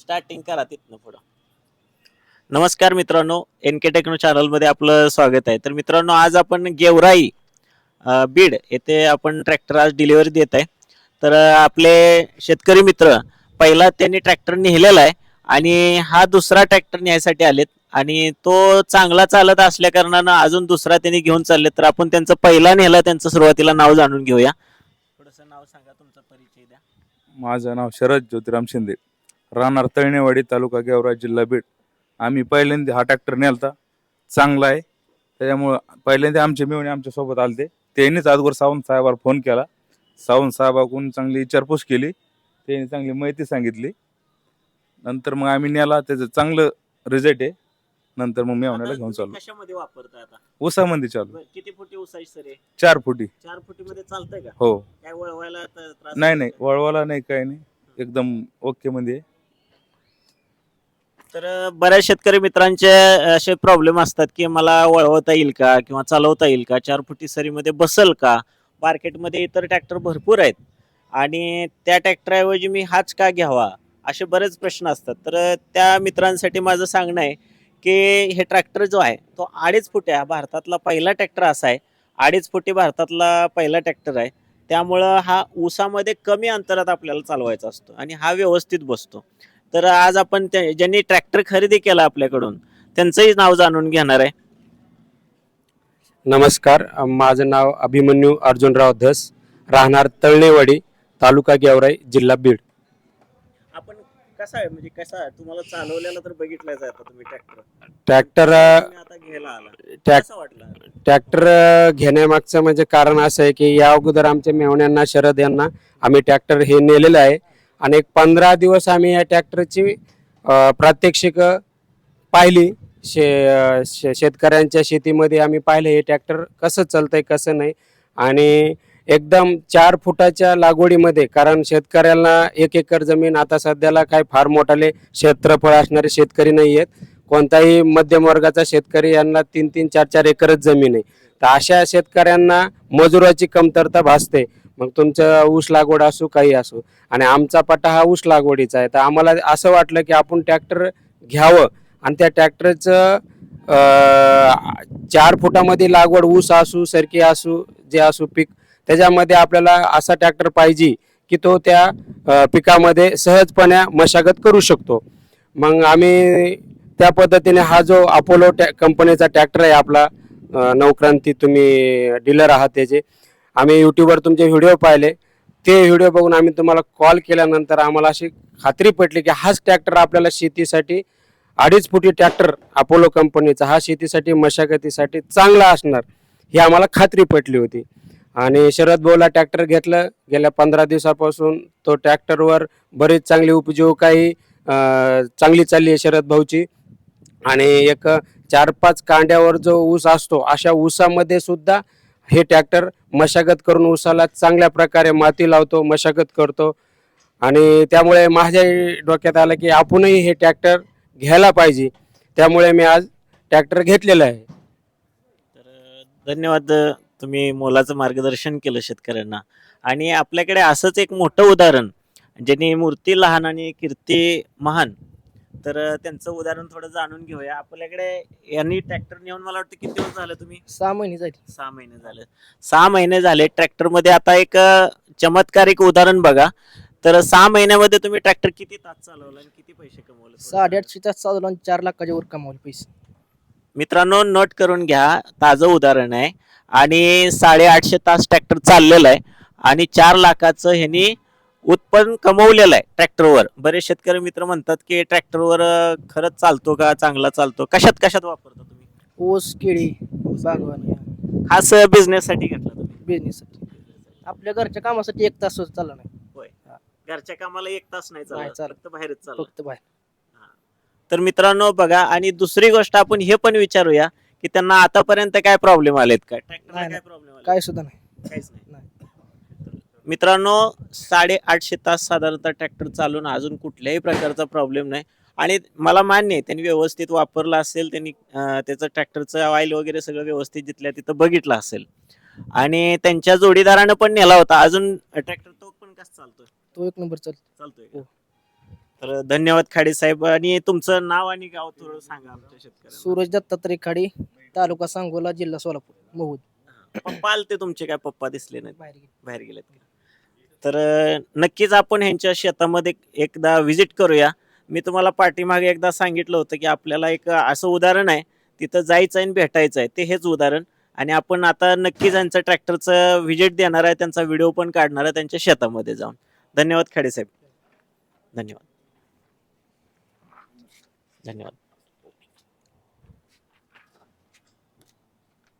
Starting करा तिथनं पुढं. नमस्कार मित्रांनो एन के टेक्नो चॅनलमध्ये आपलं स्वागत आहे. तर मित्रांनो आज आपण गेवराई बीड येथे आपण ट्रॅक्टर आज डिलिव्हरी देत आहे. तर आपले शेतकरी मित्र पहिला त्यांनी ट्रॅक्टर नेलेला आहे आणि हा दुसरा ट्रॅक्टर न्यायसाठी आलेत. आणि तो चांगला चालत असल्या कारणानं अजून दुसरा त्यांनी घेऊन चालले तर आपण त्यांचं पहिला नेला त्यांचं सुरुवातीला नाव जाणून घेऊया. थोडंसं नाव सांगा तुमचा परिचय द्या. माझं नाव शरद ज्योतिराम शिंदे. राहणार तळणेवाडी तालुका गेवरा जिल्हा बीड. आम्ही पहिल्यांदा हा ट्रॅक्टर नेलता. चांगला आहे. त्याच्यामुळं पहिल्यांदा आमचे मिळून आमच्यासोबत आलते. त्यांनीच आजवर सावंत साहेबाला फोन केला. सावंत साहेबाकडून चांगली विचारपूस केली. त्यांनी चांगली माहिती सांगितली. नंतर मग आम्ही नेला. त्याचं चांगलं रिझल्ट आहे. नंतर मग मेवण्याला घेऊन चाललो. कशामध्ये वापरता आता? उसामध्ये चालू बरं, किती फुटी उसाची सर आहे चार फुटी. चार फुटीमध्ये चालतंय का? हो. काय वळवायला त- त्रास नाही नाही? वळवाला नाही काही नाही. एकदम ओके मध्ये आहे. तर बऱ्याच शेतकरी मित्रांचे असे प्रॉब्लेम असतात की मला वळवता येईल का किंवा चालवता येईल का? चार फुटी सरीमध्ये बसल का? मार्केटमध्ये इतर ट्रॅक्टर भरपूर आहेत. आणि त्या ट्रॅक्टरऐवजी मी हाच का घ्यावा? असे बरेच प्रश्न असतात. तर त्या मित्रांसाठी माझं सांगणं आहे की हे ट्रॅक्टर जो आहे तो अडीच फुटे आहे भारतातला पहिला ट्रॅक्टर असा आहे. अडीच फुटी भारतातला पहिला ट्रॅक्टर आहे. त्यामुळं हा ऊसामध्ये कमी अंतरात आपल्याला चालवायचा असतो आणि हा व्यवस्थित बसतो. तर आज आपण त्या- ज्यांनी ट्रॅक्टर खरेदी केला आपल्याकडून त्यांचंही नाव जाणून घेणार आहे. नमस्कार माझं नाव अभिमन्यू अर्जुनराव धस राहणार तळणेवाडी तालुका गेवराई जिल्हा बीड. आपण कसा आहे म्हणजे कसा आहे? तुम्हाला चालवलेला तर बघितलाच आहे आता तुम्ही ट्रॅक्टर. ट्रॅक्टर अ, आता घ्यायला आला. ट्रॅक कसा वाटला? ट्रॅक्टर घेण्यामागचं म्हणजे कारण असं आहे की या अगोदर आमच्या मेहण्यांना शरद यांना आम्ही ट्रॅक्टर हे नेलेलं आहे. आणि एक पंधरा दिवस आम्ही या ट्रॅक्टरची प्रात्यक्षिक पाहिली. शे शे- शेतकऱ्यांच्या शेतीमध्ये आम्ही पाहिलं हे ट्रॅक्टर कसं चालतंय कसं नाही. आणि एकदम चार फुटाच्या लागवडीमध्ये कारण शेतकऱ्यांना एक एकर जमीन आता सध्याला काय फार मोठाले क्षेत्रफळ असणारे शेतकरी नाही आहेत. कोणताही मध्यम वर्गाचा शेतकरी यांना तीन तीन चार चार एकरच जमीन आहे. तर अशा शेतकऱ्यांना मजुराची कमतरता भासते. मग तुमचं ऊस लागवड असो काही असो. आणि आमचा पट्टा हा ऊस लागवडीचा आहे. तर आम्हाला असं वाटलं की आपण ट्रॅक्टर घ्यावं. आणि त्या ट्रॅक्टरचं चार फुटामध्ये लागवड ऊस असू सरकी असू जे असू पीक त्याच्यामध्ये आपल्याला असा ट्रॅक्टर पाहिजे की तो त्या पिकामध्ये सहजपणे मशागत करू शकतो. मग आम्ही त्या पद्धतीने हा जो अपोलो टॅ कंपनीचा ट्रॅक्टर आहे आपला नवक्रांती तुम्ही डीलर आहात त्याचे आम्ही यूट्यूबवर तुमचे व्हिडिओ पाहिले. ते व्हिडिओ बघून आम्ही तुम्हाला कॉल केल्यानंतर आम्हाला अशी खात्री पटली की हाच ट्रॅक्टर आपल्याला शेतीसाठी अडीच फुटी ट्रॅक्टर अपोलो कंपनीचा हा शेतीसाठी मशागतीसाठी चांगला असणार ही आम्हाला खात्री पटली होती. आणि शरद भाऊला ट्रॅक्टर घेतलं. गेल्या पंधरा दिवसापासून तो ट्रॅक्टरवर बरीच चांगली उपजीविकाही चांगली चालली आहे शरद भाऊची. आणि एक चार पाच कांड्यावर जो ऊस असतो अशा ऊसामध्ये सुद्धा हे ट्रॅक्टर मशागत करून उसाला चांगल्या प्रकारे माती लावतो मशागत करतो. आणि त्यामुळे माझ्या डोक्यात आलं की आपणही हे ट्रॅक्टर घ्यायला पाहिजे. त्यामुळे मी आज ट्रॅक्टर घेतलेलं आहे. तर धन्यवाद तुम्ही मोलाचं मार्गदर्शन केलं शेतकऱ्यांना. आणि आपल्याकडे असंच एक मोठं उदाहरण ज्यांनी मूर्ती लहान आणि कीर्ती महान तर त्यांचं उदाहरण थोडं जाणून घेऊया. आपल्याकडे यांनी ट्रॅक्टर नेऊन मला वाटतं किती दिवस झाले तुम्ही? सहा महिने झाली. सहा महिने झाले. सहा महिने झाले ट्रॅक्टरमध्ये आता एक अ, चमत्कारिक उदाहरण बघा. तर सहा महिन्यामध्ये तुम्ही ट्रॅक्टर किती तास चालवला आणि किती पैसे कमवले? साडेआठशे तास चालवलं आणि चार लाखाच्या वर कमावले पैसे. मित्रांनो नोट करून घ्या. ताजं उदाहरण आहे. आणि साडेआठशे तास ट्रॅक्टर चाललेलं आहे. आणि चार लाखाचं ह्यांनी उत्पन्न कमवलेलं आहे ट्रॅक्टरवर. बरेच शेतकरी मित्र म्हणतात की ट्रॅक्टरवर खरंच चालतो का चांगला चालतो? कशात कशात वापरता तुम्ही? ऊस केळी बागवानी खास बिझनेस साठी घेतला तुम्ही? बिझनेससाठी आपल्या घरच्या कामासाठी एक तास चालला नाही. घरच्या कामाला एक तास नाही नाही चालत. चालत. फक्त बाहेरच चालत. फक्त बाहेर. तर मित्रांनो बघा आणि दुसरी गोष्ट आपण हे पण विचारूया की त्यांना आतापर्यंत काय प्रॉब्लेम आलेत काय ट्रॅक्टरला नाही, काय नाही. प्रॉब्लेम आले काय सुद्धा नाही. काहीच नाही. मित्रांनो साडे आठशे तास साधारणतः ट्रॅक्टर चालून अजून कुठल्याही प्रकारचा प्रॉब्लेम नाही. आणि मला मान्य आहे त्यांनी व्यवस्थित वापरला असेल त्यांनी त्याचं ट्रॅक्टरचं ऑइल वगैरे सगळं व्यवस्थित जिथल्या तिथं बघितलं असेल. आणि त्यांच्या जोडीदारानं पण नेला होता. अजून ट्रॅक्टर तो पण कसं चालतोय? तो एक नंबर चाल चालतोय का? हो. तर धन्यवाद खाडे साहेब. आणि तुमचं नाव आणि गाव थोडं सांगा आमच्या शेतकऱ्यांना. सूरज दत्तात्रय खाडी तालुका सांगोला जिल्हा सोलापूर महूद पप्पा आलते तुमचे काय? पप्पा दिसले नाहीत. बाहेर गेले. बाहेर गेलेत तर नक्कीच आपण ह्यांच्या शेतामध्ये एकदा व्हिजिट करूया. मी तुम्हाला पाठीमागे एकदा सांगितलं होतं की आपल्याला एक असं उदाहरण आहे. तिथं जायचं आहे आणि भेटायचं आहे. ते हेच उदाहरण. आणि आपण आता नक्कीच यांचं ट्रॅक्टरचं व्हिजिट देणार आहे. त्यांचा व्हिडिओ पण काढणार आहे त्यांच्या शेतामध्ये जाऊन. धन्यवाद खाडे साहेब धन्यवाद. धन्यवाद.